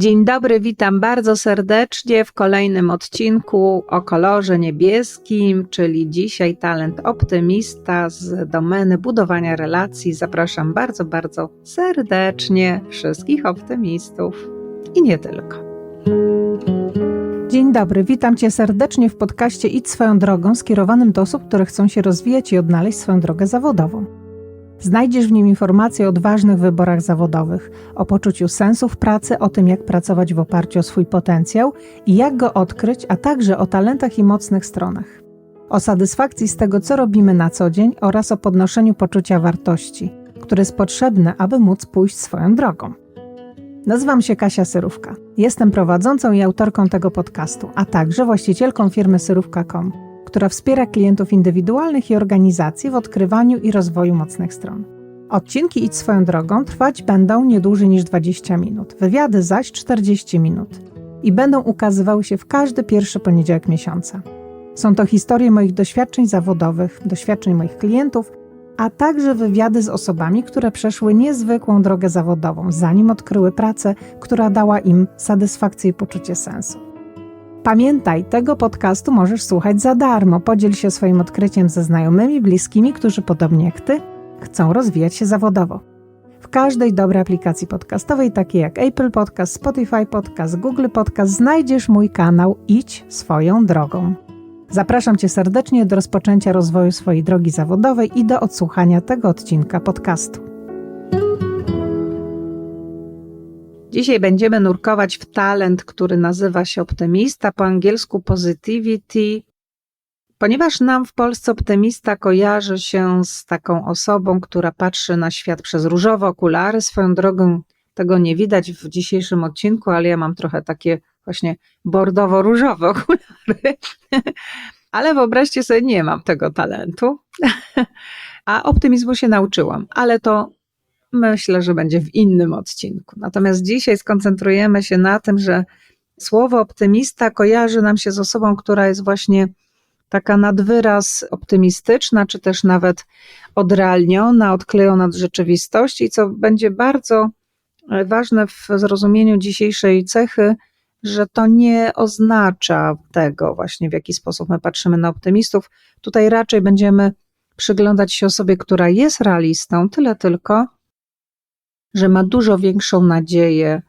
Dzień dobry, witam bardzo serdecznie w kolejnym odcinku o kolorze niebieskim, czyli dzisiaj talent optymista z domeny budowania relacji. Zapraszam bardzo, bardzo serdecznie wszystkich optymistów i nie tylko. Dzień dobry, witam Cię serdecznie w podcaście Idź swoją drogą skierowanym do osób, które chcą się rozwijać i odnaleźć swoją drogę zawodową. Znajdziesz w nim informacje o odważnych wyborach zawodowych, o poczuciu sensu w pracy, o tym, jak pracować w oparciu o swój potencjał i jak go odkryć, a także o talentach i mocnych stronach. O satysfakcji z tego, co robimy na co dzień oraz o podnoszeniu poczucia wartości, które jest potrzebne, aby móc pójść swoją drogą. Nazywam się Kasia Syrówka. Jestem prowadzącą i autorką tego podcastu, a także właścicielką firmy Syrówka.com która wspiera klientów indywidualnych i organizacji w odkrywaniu i rozwoju mocnych stron. Odcinki Idź swoją drogą trwać będą nie dłużej niż 20 minut, wywiady zaś 40 minut i będą ukazywały się w każdy pierwszy poniedziałek miesiąca. Są to historie moich doświadczeń zawodowych, doświadczeń moich klientów, a także wywiady z osobami, które przeszły niezwykłą drogę zawodową, zanim odkryły pracę, która dała im satysfakcję i poczucie sensu. Pamiętaj, tego podcastu możesz słuchać za darmo. Podziel się swoim odkryciem ze znajomymi, bliskimi, którzy podobnie jak ty chcą rozwijać się zawodowo. W każdej dobrej aplikacji podcastowej, takiej jak Apple Podcast, Spotify Podcast, Google Podcast, znajdziesz mój kanał Idź swoją drogą. Zapraszam Cię serdecznie do rozpoczęcia rozwoju swojej drogi zawodowej i do odsłuchania tego odcinka podcastu. Dzisiaj będziemy nurkować w talent, który nazywa się optymista, po angielsku positivity, ponieważ nam w Polsce optymista kojarzy się z taką osobą, która patrzy na świat przez różowe okulary. Swoją drogą tego nie widać w dzisiejszym odcinku, ale ja mam trochę takie właśnie bordowo-różowe okulary. Ale wyobraźcie sobie, nie mam tego talentu. A optymizmu się nauczyłam, ale to myślę, że będzie w innym odcinku. Natomiast dzisiaj skoncentrujemy się na tym, że słowo optymista kojarzy nam się z osobą, która jest właśnie taka nadwyraz optymistyczna, czy też nawet odrealniona, odklejona od rzeczywistości, co będzie bardzo ważne w zrozumieniu dzisiejszej cechy, że to nie oznacza tego właśnie, w jaki sposób my patrzymy na optymistów. Tutaj raczej będziemy przyglądać się osobie, która jest realistą, tyle tylko, że ma dużo większą nadzieję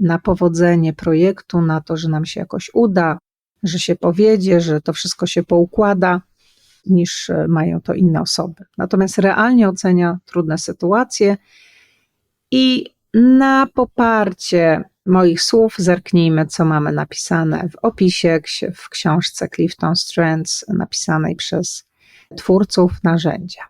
na powodzenie projektu, na to, że nam się jakoś uda, że się powiedzie, że to wszystko się poukłada, niż e, mają to inne osoby. Natomiast realnie ocenia trudne sytuacje i na poparcie moich słów zerknijmy, co mamy napisane w opisie w książce Clifton Strengths, napisanej przez twórców narzędzia.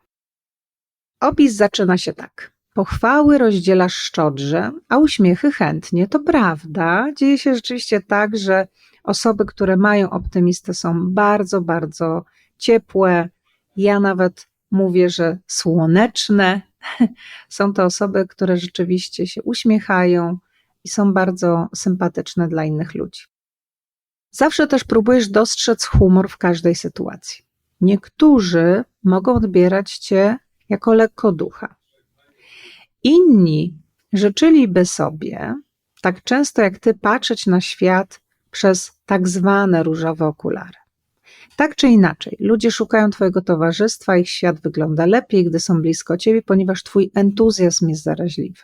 Opis zaczyna się tak. Pochwały rozdzielasz szczodrze, a uśmiechy chętnie. To prawda. Dzieje się rzeczywiście tak, że osoby, które mają optymistę, są bardzo, bardzo ciepłe. Ja nawet mówię, że słoneczne. Są to osoby, które rzeczywiście się uśmiechają i są bardzo sympatyczne dla innych ludzi. Zawsze też próbujesz dostrzec humor w każdej sytuacji. Niektórzy mogą odbierać cię jako lekko ducha. Inni życzyliby sobie, tak często jak ty, patrzeć na świat przez tak zwane różowe okulary. Tak czy inaczej, ludzie szukają Twojego towarzystwa, ich świat wygląda lepiej, gdy są blisko Ciebie, ponieważ Twój entuzjazm jest zaraźliwy.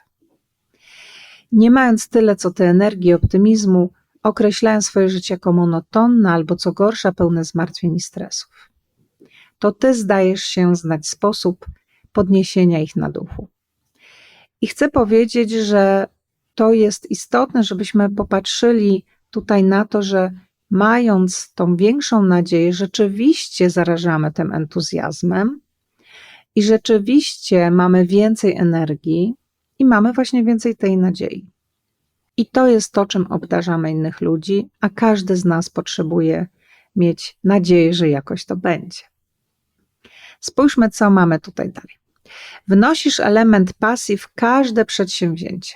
Nie mając tyle co Ty energii optymizmu, określają swoje życie jako monotonne albo co gorsza, pełne zmartwień i stresów. To Ty zdajesz się znać sposób podniesienia ich na duchu. I chcę powiedzieć, że to jest istotne, żebyśmy popatrzyli tutaj na to, że mając tą większą nadzieję, rzeczywiście zarażamy tym entuzjazmem i rzeczywiście mamy więcej energii i mamy właśnie więcej tej nadziei. I to jest to, czym obdarzamy innych ludzi, a każdy z nas potrzebuje mieć nadzieję, że jakoś to będzie. Spójrzmy, co mamy tutaj dalej. Wnosisz element pasji w każde przedsięwzięcie.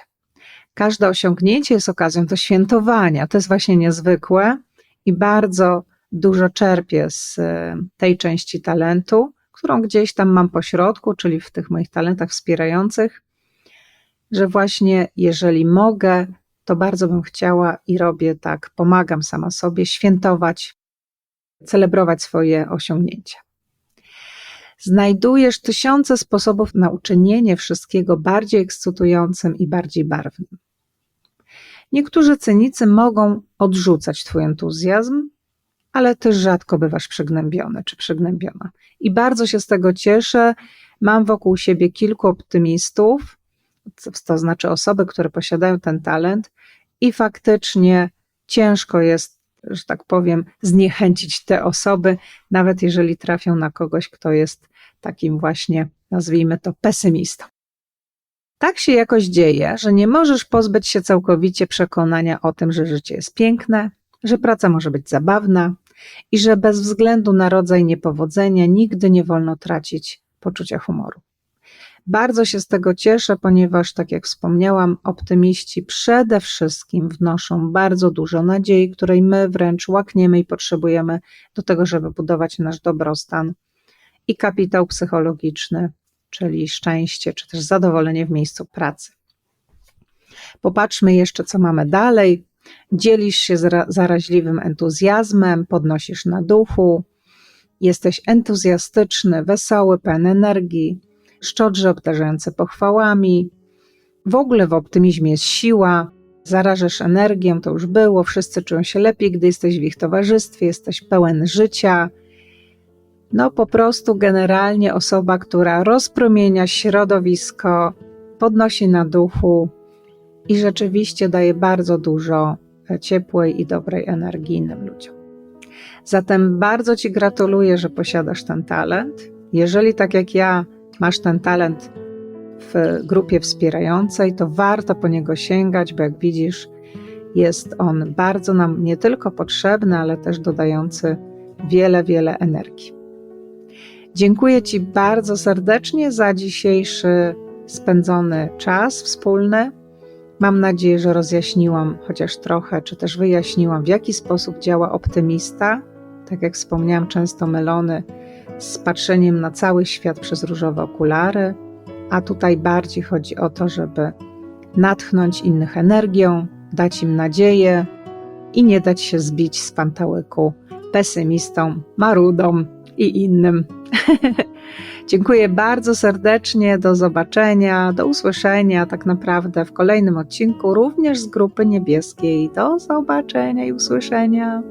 Każde osiągnięcie jest okazją do świętowania. To jest właśnie niezwykłe i bardzo dużo czerpię z e, tej części talentu, którą gdzieś tam mam po środku, czyli w tych moich talentach wspierających, że właśnie jeżeli mogę, to bardzo bym chciała i robię tak, pomagam sama sobie świętować, celebrować swoje osiągnięcia. Znajdujesz tysiące sposobów na uczynienie wszystkiego bardziej ekscytującym i bardziej barwnym. Niektórzy cynicy mogą odrzucać Twój entuzjazm, ale Ty rzadko bywasz przygnębiony czy przygnębiona. I bardzo się z tego cieszę. Mam wokół siebie kilku optymistów, to znaczy osoby, które posiadają ten talent, i faktycznie ciężko jest, że tak powiem, zniechęcić te osoby, nawet jeżeli trafią na kogoś, kto jest takim właśnie, nazwijmy to, pesymistą. Tak się jakoś dzieje, że nie możesz pozbyć się całkowicie przekonania o tym, że życie jest piękne, że praca może być zabawna i że bez względu na rodzaj niepowodzenia nigdy nie wolno tracić poczucia humoru. Bardzo się z tego cieszę, ponieważ, tak jak wspomniałam, optymiści przede wszystkim wnoszą bardzo dużo nadziei, której my wręcz łakniemy i potrzebujemy do tego, żeby budować nasz dobrostan i kapitał psychologiczny, czyli szczęście, czy też zadowolenie w miejscu pracy. Popatrzmy jeszcze, co mamy dalej. Dzielisz się zaraźliwym entuzjazmem, podnosisz na duchu, jesteś entuzjastyczny, wesoły, pełen energii, szczodrze obdarzający pochwałami. W ogóle w optymizmie jest siła, zarażasz energią, to już było, wszyscy czują się lepiej, gdy jesteś w ich towarzystwie, jesteś pełen życia. No po prostu generalnie osoba, która rozpromienia środowisko, podnosi na duchu i rzeczywiście daje bardzo dużo ciepłej i dobrej energii innym ludziom. Zatem bardzo Ci gratuluję, że posiadasz ten talent. Jeżeli tak jak ja masz ten talent w grupie wspierającej, to warto po niego sięgać, bo jak widzisz, jest on bardzo nam nie tylko potrzebny, ale też dodający wiele, wiele energii. Dziękuję Ci bardzo serdecznie za dzisiejszy spędzony czas wspólny. Mam nadzieję, że rozjaśniłam chociaż trochę, czy też wyjaśniłam, w jaki sposób działa optymista. Tak jak wspomniałam, często mylony z patrzeniem na cały świat przez różowe okulary, a tutaj bardziej chodzi o to, żeby natchnąć innych energią, dać im nadzieję i nie dać się zbić z pantałyku pesymistom, marudom i innym. Dziękuję bardzo serdecznie. Do zobaczenia, do usłyszenia tak naprawdę w kolejnym odcinku, również z grupy niebieskiej. Do zobaczenia i usłyszenia.